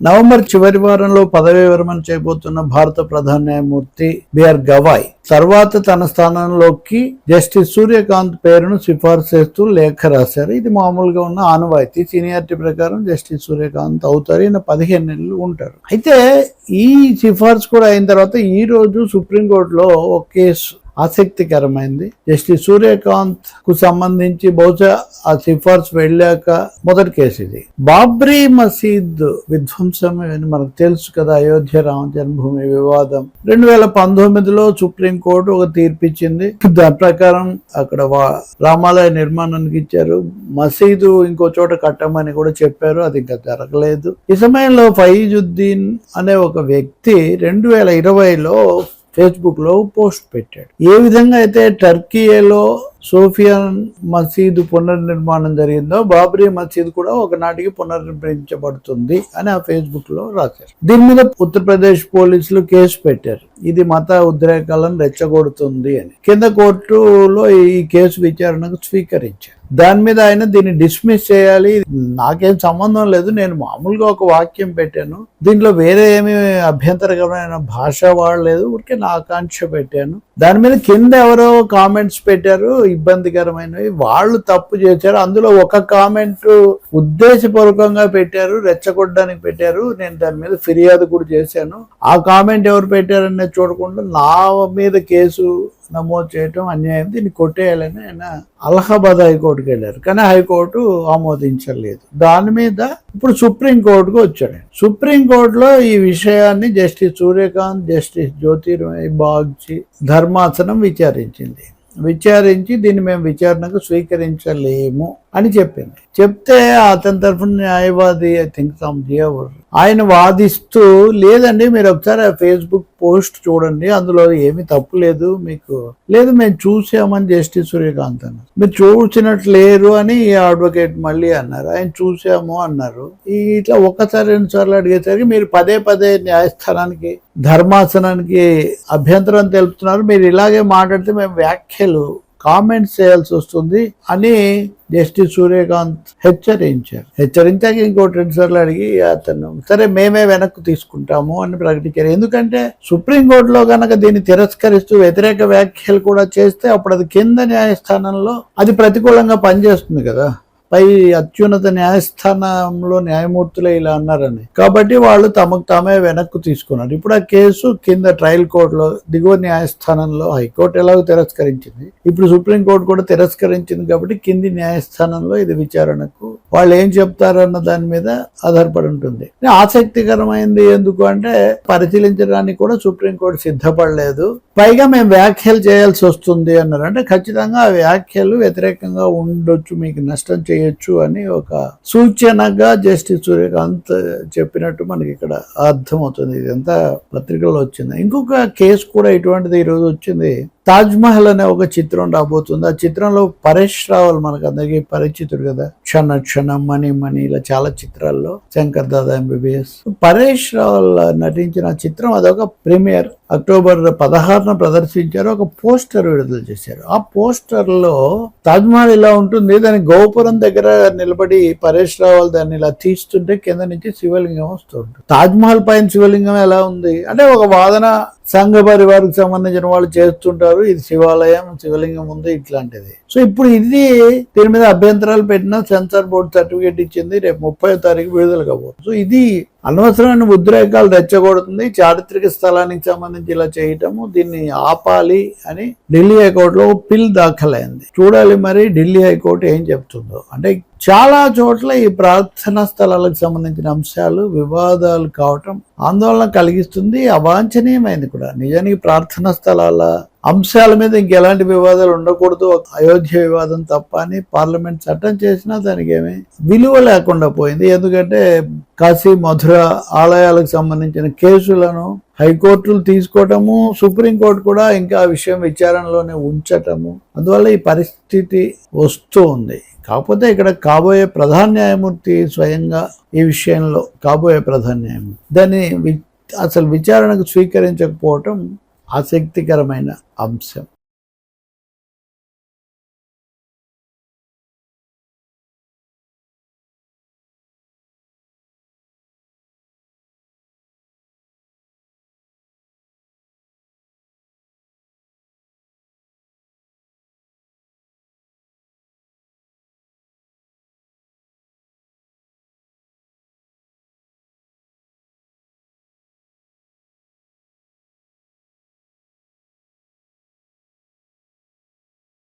November చివరి వారంలో పదవీ విరమణ చేయబోతున్న భారత ప్రధాన న్యాయమూర్తి బిఆర్ గవాయ్ తర్వాత తన స్థానంలోకి జస్టిస్ సూర్యకాంత్ పేరును సిఫార్సు చేస్తూ లేఖ రాశారు. ఇది మామూలుగా ఉన్న ఆనవాయితీ. సీనియారిటీ ప్రకారం జస్టిస్ సూర్యకాంత్ అవుతారు. ఈయన పదిహేను నెలలు ఉంటారు. అయితే ఈ సిఫార్సు కూడా అయిన తర్వాత ఈ రోజు సుప్రీంకోర్టులో ఒక కేసు ఆసక్తికరమైంది. జస్టిస్ సూర్యకాంత్కు సంబంధించి బహుశా ఆ సిఫార్సు వెళ్ళాక మొదటి కేసు ఇది. బాబ్రీ మసీద్ విధ్వంసం అని మనకు తెలుసు కదా అయోధ్య రామ జన్మభూమి వివాదం. రెండు వేల పంతొమ్మిదిలో సుప్రీంకోర్టు ఒక తీర్పు ఇచ్చింది దాని ప్రకారం అక్కడ వా- రామాలయ నిర్మాణానికి ఇచ్చారు. మసీదు ఇంకో చోట కట్టమని కూడా చెప్పారు. అది ఇంకా జరగలేదు. ఈ సమయంలో ఫైజుద్దీన్ అనే ఒక వ్యక్తి రెండు వేల ఇరవైలో ఫేస్బుక్లో పోస్ట్ పెట్టాడు. ఏ విధంగా అయితే టర్కీలో సోఫియాన్ మసీదు పునర్నిర్మాణం జరిగిందో బాబ్రీ మసీద్ కూడా ఒకనాటికి పునర్నిర్మించబడుతుంది అని ఆ ఫేస్బుక్లో రాశారు. దీని మీద ఉత్తరప్రదేశ్ పోలీసులు కేసు పెట్టారు. ఇది మత ఉద్రేకాలను రెచ్చగొడుతుంది అని. కింద కోర్టులో ఈ కేసు విచారణకు స్వీకరించారు. దాని మీద ఆయన దీన్ని డిస్మిస్ చేయాలి. నాకేం సంబంధం లేదు. నేను మామూలుగా ఒక వాక్యం పెట్టాను. దీంట్లో వేరే ఏమి అభ్యంతరకరమైన భాష వాడలేదు. ఊరికే నా ఆకాంక్ష పెట్టాను. దాని మీద కింద ఎవరో కామెంట్స్ పెట్టారు ఇబ్బందికరమైనవి. వాళ్ళు తప్పు చేశారు. అందులో ఒక కామెంట్ ఉద్దేశపూర్వకంగా పెట్టారు రెచ్చగొట్టడానికి పెట్టారు. నేను దాని మీద ఫిర్యాదు కూడా చేశాను. ఆ కామెంట్ ఎవరు పెట్టారనేది చూడకుండా నా మీద కేసు నమోదు చేయటం అన్యాయం. దీన్ని కొట్టేయాలని ఆయన అలహాబాద్ హైకోర్టుకి వెళ్ళారు. కానీ హైకోర్టు ఆమోదించలేదు. దాని మీద ఇప్పుడు సుప్రీంకోర్టుకు వచ్చాడు సుప్రీంకోర్టులో ఈ విషయాన్ని జస్టిస్ సూర్యకాంత్ జస్టిస్ జ్యోతిర్మయ్ బాగ్చి ధర్మాసనం విచారించింది. విచారించి దీన్ని మేము విచారణకు స్వీకరించలేము అని చెప్పింది. చెప్తే అతని తరఫున న్యాయవాది ఐ థింక్ సమ్ జియవర్ ఆయన వాదిస్తూ లేదండి మీరు ఒకసారి ఆ ఫేస్బుక్ పోస్ట్ చూడండి అందులో ఏమీ తప్పు లేదు మీకు. లేదు మేము చూసామని జస్టిస్ సూర్యకాంత్ అన్నారు. మీరు చూసినట్లు లేరు అని ఈ అడ్వకేట్ మళ్ళీ అన్నారు. ఆయన చూసాము అన్నారు. ఇట్లా ఒక్కసారి రెండు సార్లు అడిగేసరికి మీరు పదే పదే న్యాయస్థానానికి ధర్మాసనానికి అభ్యంతరం తెలుపుతున్నారు. మీరు ఇలాగే మాట్లాడితే మేము వ్యాఖ్యలు కామెంట్స్ చేయాల్సి వస్తుంది అని జస్టిస్ సూర్యకాంత్ హెచ్చరించారు. హెచ్చరించాక ఇంకోటి రెండు సార్లు అడిగి అతను సరే మేమే వెనక్కు తీసుకుంటాము అని ప్రకటించారు. ఎందుకంటే సుప్రీంకోర్టులో కనుక దీన్ని తిరస్కరిస్తూ వ్యతిరేక వ్యాఖ్యలు కూడా చేస్తే అప్పుడు అది కింద న్యాయస్థానంలో అది ప్రతికూలంగా పనిచేస్తుంది కదా. పై అత్యున్నత న్యాయస్థానంలో న్యాయమూర్తులే ఇలా అన్నారని. కాబట్టి వాళ్ళు తమకు తామే వెనక్కు తీసుకున్నారు. ఇప్పుడు ఆ కేసు కింద ట్రయల్ కోర్టులో దిగువ న్యాయస్థానంలో హైకోర్టు ఎలాగో తిరస్కరించింది. ఇప్పుడు సుప్రీంకోర్టు కూడా తిరస్కరించింది కాబట్టి కింది న్యాయస్థానంలో ఇది విచారణకు వాళ్ళు ఏం చెప్తారన్న దాని మీద ఆధారపడి ఉంటుంది. ఆసక్తికరమైంది ఎందుకు అంటే పరిశీలించడానికి కూడా సుప్రీంకోర్టు సిద్ధపడలేదు. పైగా మేము వ్యాఖ్యలు చేయాల్సి వస్తుంది అన్నారు అంటే ఖచ్చితంగా ఆ వ్యాఖ్యలు వ్యతిరేకంగా ఉండొచ్చు మీకు నష్టం చేయొచ్చు అని ఒక సూచనగా జస్టిస్ సూర్యకాంత్ చెప్పినట్టు మనకి ఇక్కడ అర్థమవుతుంది. ఇదంతా పత్రికల్లో వచ్చింది. ఇంకొక కేసు కూడా ఇటువంటిది ఈరోజు వచ్చింది. తాజ్ మహల్ అనే ఒక చిత్రం రాబోతుంది. ఆ చిత్రంలో పరేష్ రావల్ మనకు అందరికీ పరిచితుడు కదా. క్షణ క్షణం మణి మణి ఇలా చాలా చిత్రాల్లో. శంకర్ దాదా ఎంబీబీఎస్ పరేష్ రావల్ నటించిన చిత్రం అదొక ప్రీమియర్. అక్టోబర్ పదహారున ప్రదర్శించారు. ఒక పోస్టర్ విడుదల చేశారు. ఆ పోస్టర్ తాజ్మహల్ ఇలా ఉంటుంది దాని గోపురం దగ్గర నిలబడి పరేష్ రావల్ దాన్ని ఇలా తీస్తుంటే కింద నుంచి శివలింగం వస్తుంది తాజ్మహల్ పైన శివలింగం ఎలా ఉంది? అంటే ఒక వాదన సంఘ పరివారికి సంబంధించిన వాళ్ళు చేస్తుంటారు ఇది శివాలయం శివలింగం ఉంది ఇట్లాంటిది. సో ఇప్పుడు ఇది దీని మీద అభ్యంతరాలు పెట్టిన సెన్సార్ బోర్డు సర్టిఫికేట్ ఇచ్చింది రేపు ముప్పై తారీఖు విడుదల కాబోతుంది సో ఇది అనవసరమైన ఉద్రేకాలు రెచ్చగొడుతుంది చారిత్రక స్థలానికి సంబంధించి ఇలా చేయటము దీన్ని ఆపాలి అని ఢిల్లీ హైకోర్టులో ఒక పిల్ దాఖలైంది. చూడాలి మరి ఢిల్లీ హైకోర్టు ఏం చెప్తుందో. అంటే చాలా చోట్ల ఈ ప్రార్థనా స్థలాలకు సంబంధించిన అంశాలు వివాదాలు కావటం ఆందోళన కలిగిస్తుంది. అవాంఛనీయమైంది కూడా. నిజానికి ప్రార్థనా స్థలాల అంశాల మీద ఇంకెలాంటి వివాదాలు ఉండకూడదు. అయోధ్య వివాదం తప్ప అని పార్లమెంట్ చట్టం చేసినా దానికి ఏమి విలువ లేకుండా పోయింది. ఎందుకంటే కాశీ మధుర ఆలయాలకు సంబంధించిన కేసులను హైకోర్టులు తీసుకోవటము సుప్రీంకోర్టు కూడా ఇంకా ఆ విషయం విచారణలోనే ఉంచటము. అందువల్ల ఈ పరిస్థితి వస్తూ ఉంది కాకపోతే ఇక్కడ కాబోయే ప్రధాన న్యాయమూర్తి స్వయంగా ఈ విషయంలో కాబోయే ప్రధాన న్యాయమూర్తి. దాన్ని వి- అసలు విచారణకు స్వీకరించకపోవటం ఆసక్తికరమైన అంశం.